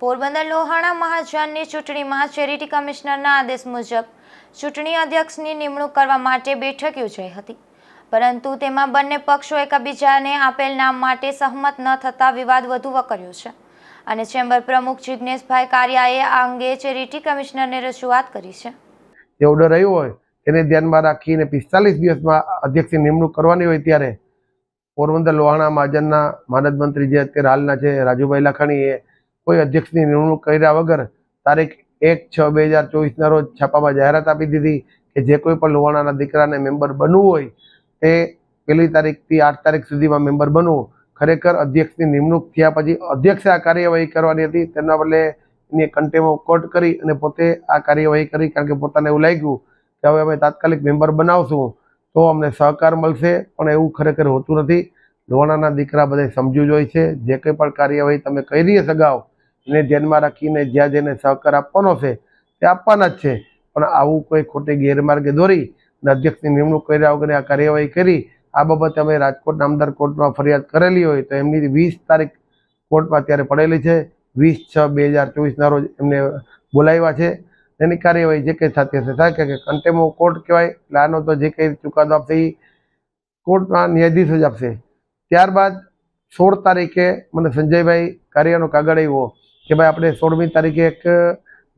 પોરબંદર લોહાણા મહાજનની ચૂંટણીમાં ચેરિટી કમિશનરના આદેશ મુજબ ચૂંટણી અધ્યક્ષની નિમણૂક કરવા માટે બેઠક યોજાઈ હતી. પરંતુ તેમાં બંને પક્ષો એકબીજાને આપેલ નામ માટે સહમત ન થતા વિવાદ વધુ વકર્યો છે. અને ચેમ્બર પ્રમુખ જિજ્ઞેશભાઈ કારિયાએ આ અંગે ચેરિટી કમિશનરને રજૂઆત કરી છે. જે ઓર્ડર રહ્યો હોય, તેને ધ્યાનમાં રાખીને પિસ્તાલીસ દિવસમાં અધ્યક્ષની નિમણૂક કરવાની હોય ત્યારે પોરબંદર લોહાણા મહાજનના માનદ મંત્રી જે અત્યારે હાલના છે, રાજુભાઈ લાખાણીએ કોઈ અધ્યક્ષની નિમણૂક કર્યા વગર તારીખ એક છ બે હજાર ચોવીસના રોજ છાપામાં જાહેરાત આપી દીધી કે જે કોઈ પણ લોહાણાના દીકરાને મેમ્બર બનવું હોય તે પહેલી તારીખથી આઠ તારીખ સુધીમાં મેમ્બર બનવું. ખરેખર અધ્યક્ષની નિમણૂક થયા પછી અધ્યક્ષે આ કાર્યવાહી કરવાની હતી. તેના બદલે એની કન્ટેમ ઓફ કોર્ટ કરી અને પોતે આ કાર્યવાહી કરી કારણ કે પોતાને એવું લાગ્યું કે હવે અમે તાત્કાલિક મેમ્બર બનાવશું તો અમને સહકાર મળશે. પણ એવું ખરેખર હોતું નથી. લોણાના દીકરા બધે સમજવું જોઈએ છે. જે કંઈ પણ કાર્યવાહી તમે કરી સગાવ એને ધ્યાનમાં રાખીને જ્યાં જેને સહકાર આપવાનો છે તે આપવાના જ છે. પણ આવું કોઈ ખોટી ગેરમાર્ગે દોરી અને અધ્યક્ષની નિમણૂક કર્યા વગર આ કાર્યવાહી કરી, આ બાબતે અમે રાજકોટ નામદાર કોર્ટમાં ફરિયાદ કરેલી હોય તો એમની વીસ તારીખ કોર્ટમાં અત્યારે પડેલી છે. વીસ છ બે હજાર ચોવીસના રોજ એમને બોલાવ્યા છે. એની કાર્યવાહી જે કંઈ થતી હશે થાય કે કન્ટેમો કોર્ટ કહેવાય, એટલે આનો તો જે કંઈ ચુકાદો આપશે એ કોર્ટમાં ન્યાયાધીશ જ આપશે. ત્યારબાદ સોળ તારીખે મને સંજયભાઈ કાર્યનો કાગળ આવ્યો. કે ભાઈ આપણે સોળમી તારીખે એક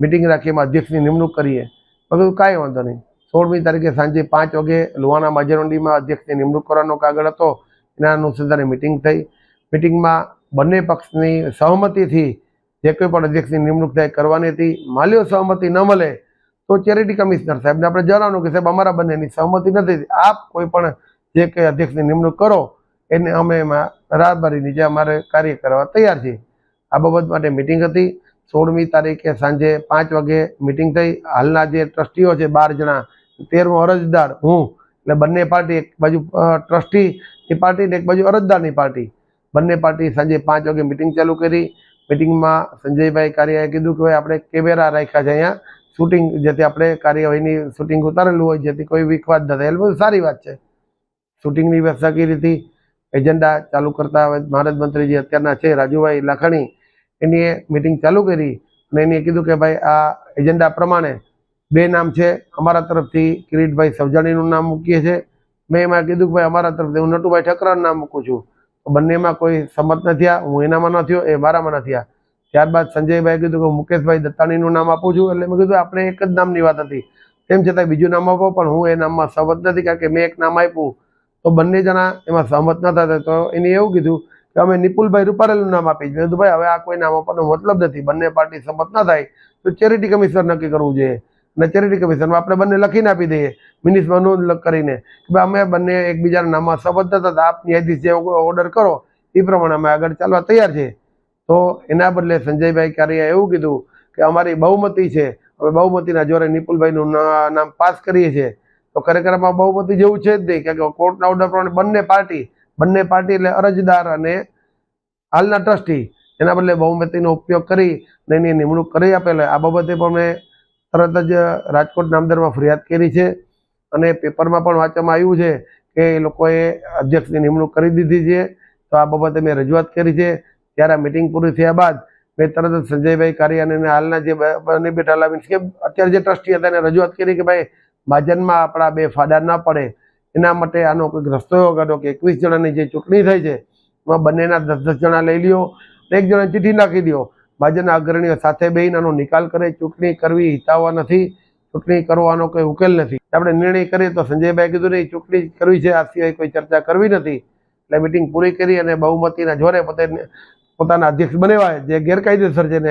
મિટિંગ રાખીએ, એમાં અધ્યક્ષની નિમણૂક કરીએ. મેં કાંઈ વાંધો નહીં. સોળમી તારીખે સાંજે પાંચ વાગે લુહાણા માજરવંડીમાં અધ્યક્ષની નિમણૂક કરવાનો કાગળ હતો. એના અનુસંધાને મિટિંગ થઈ. મિટિંગમાં બંને પક્ષની સહમતિથી જે કોઈ પણ અધ્યક્ષની નિમણૂક થાય કરવાની હતી. માલ્યો સહમતિ ન મળે તો ચેરિટી કમિશનર સાહેબને આપણે જણાવવાનું કે સાહેબ, અમારા બંનેની સહમતિ નથી. આપ કોઈ પણ જે કંઈ અધ્યક્ષની નિમણૂક કરો, એને અમે એમાં રાહબરી નીચે અમારે કાર્ય કરવા તૈયાર છીએ. આ બાબત માટે મિટિંગ હતી. સોળમી તારીખે સાંજે પાંચ વાગે મિટિંગ થઈ. હાલના જે ટ્રસ્ટીઓ છે, બાર જણા, તેરમો અરજદાર હું, એટલે બંને પાર્ટી એક બાજુ ટ્રસ્ટીની પાર્ટી ને એક બાજુ અરજદારની પાર્ટી. બંને પાર્ટી સાંજે પાંચ વાગે મિટિંગ ચાલુ કરી. મિટિંગમાં સંજયભાઈ કાર્યએ કીધું કે, ભાઈ, આપણે કેમેરા રાખ્યા છે અહીંયા. શૂટિંગ જેથી આપણે કાર્યવાહીની શૂટિંગ ઉતારેલું હોય, જેથી કોઈ વિખવાદ ન થાય. એટલે બધું સારી વાત છે. શૂટિંગની વ્યવસ્થા કરી રીતે એજન્ડા ચાલુ કરતા હવે મહારાજ મંત્રી જે અત્યારના છે, રાજુભાઈ લાખાણી. એની મિટિંગ ચાલુ કરી અને એને કીધું કે ભાઈ આ એજન્ડા પ્રમાણે બે નામ છે. અમારા તરફથી કિરીટભાઈ સવજાણીનું નામ મૂકીએ છીએ મેં એમાં કીધું કે ભાઈ અમારા તરફથી હું નટુભાઈ ઠકરાનું નામ મૂકું છું. બંનેમાં કોઈ સંમત ન થયા. હું એનામાં ન થયો, એ મારામાં ન થયા. ત્યારબાદ સંજયભાઈ કીધું કે મુકેશભાઈ દત્તાણીનું નામ આપું છું. એટલે મેં કીધું આપણે એક જ નામની વાત હતી. તેમ છતાં બીજું નામ આપો, પણ હું એ નામમાં સહમત નથી, કારણ કે મેં એક નામ આપ્યું. તો બંને જણા એમાં સહમત ન થતા. તો એને એવું કીધું અમે નિપુલભાઈ રૂપારેલનું નામ આપી મેં ભાઈ, હવે આ કોઈ નામ આપવાનો મતલબ નથી. બંને પાર્ટી સંમત ન થાય, તો ચેરિટી કમિશન નક્કી કરવું જોઈએ અને ચેરિટી કમિશનમાં આપણે બંને લખીને આપી દઈએ મિનિસ્ટમાં નોંધ કરીને. કે અમે બંને એકબીજાના નામમાં થતા. હતા આપ ન્યાયાધીશ જે ઓર્ડર કરો, એ પ્રમાણે અમે આગળ ચાલવા તૈયાર છે. તો એના બદલે સંજયભાઈ કારિયાએ એવું કીધું કે અમારી બહુમતી છે. અમે બહુમતીના જોરે નિપુલભાઈનું નામ પાસ કરીએ છીએ. તો ખરેખર બહુમતી જેવું છે જ નહીં. કારણ કે કોર્ટના ઓર્ડર પ્રમાણે બંને પાર્ટી બંને પાર્ટી એટલે અરજદાર અને હાલના ટ્રસ્ટી. એના બદલે બહુમતીનો ઉપયોગ કરી અને એની નિમણૂક કરી આપેલ આ બાબતે પણ મેં તરત જ રાજકોટ નામદારમાં ફરિયાદ કરી છે. અને પેપરમાં પણ વાંચવામાં આવ્યું છે કે એ લોકોએ અધ્યક્ષની નિમણૂક કરી દીધી છે. તો આ બાબતે મેં રજૂઆત કરી છે. ત્યારે આ મિટિંગ પૂરી થયા બાદ મેં તરત જ સંજયભાઈ કારિયાને હાલના જે બંને બેઠેલા મીન્સ કે અત્યારે જે ટ્રસ્ટી હતા એને રજૂઆત કરી કે ભાઈ ભાજનમાં આપણા બે ફાડા ના પડે. એના માટે આનો કોઈક રસ્તો એવો કાઢો કે એકવીસ જણાની જે ચૂંટણી થઈ છે, એમાં બંનેના દસ દસ જણા લઈ લ્યો એક જણા ચિઠ્ઠી નાખી દો ભાજપના અગ્રણીઓ સાથે બેહીને આનો નિકાલ કરે, ચૂંટણી કરવી હિતાવવા નથી, ચૂંટણી કરવાનો કોઈ ઉકેલ નથી. આપણે નિર્ણય કરીએ તો સંજયભાઈ કીધું નહીં, ચૂંટણી કરવી છે, આ સિવાય કોઈ ચર્ચા કરવી નથી. એટલે મિટિંગ પૂરી કરી અને બહુમતીના જોરે પોતે પોતાના અધ્યક્ષ બનેવાય, જે ગેરકાયદેસર છે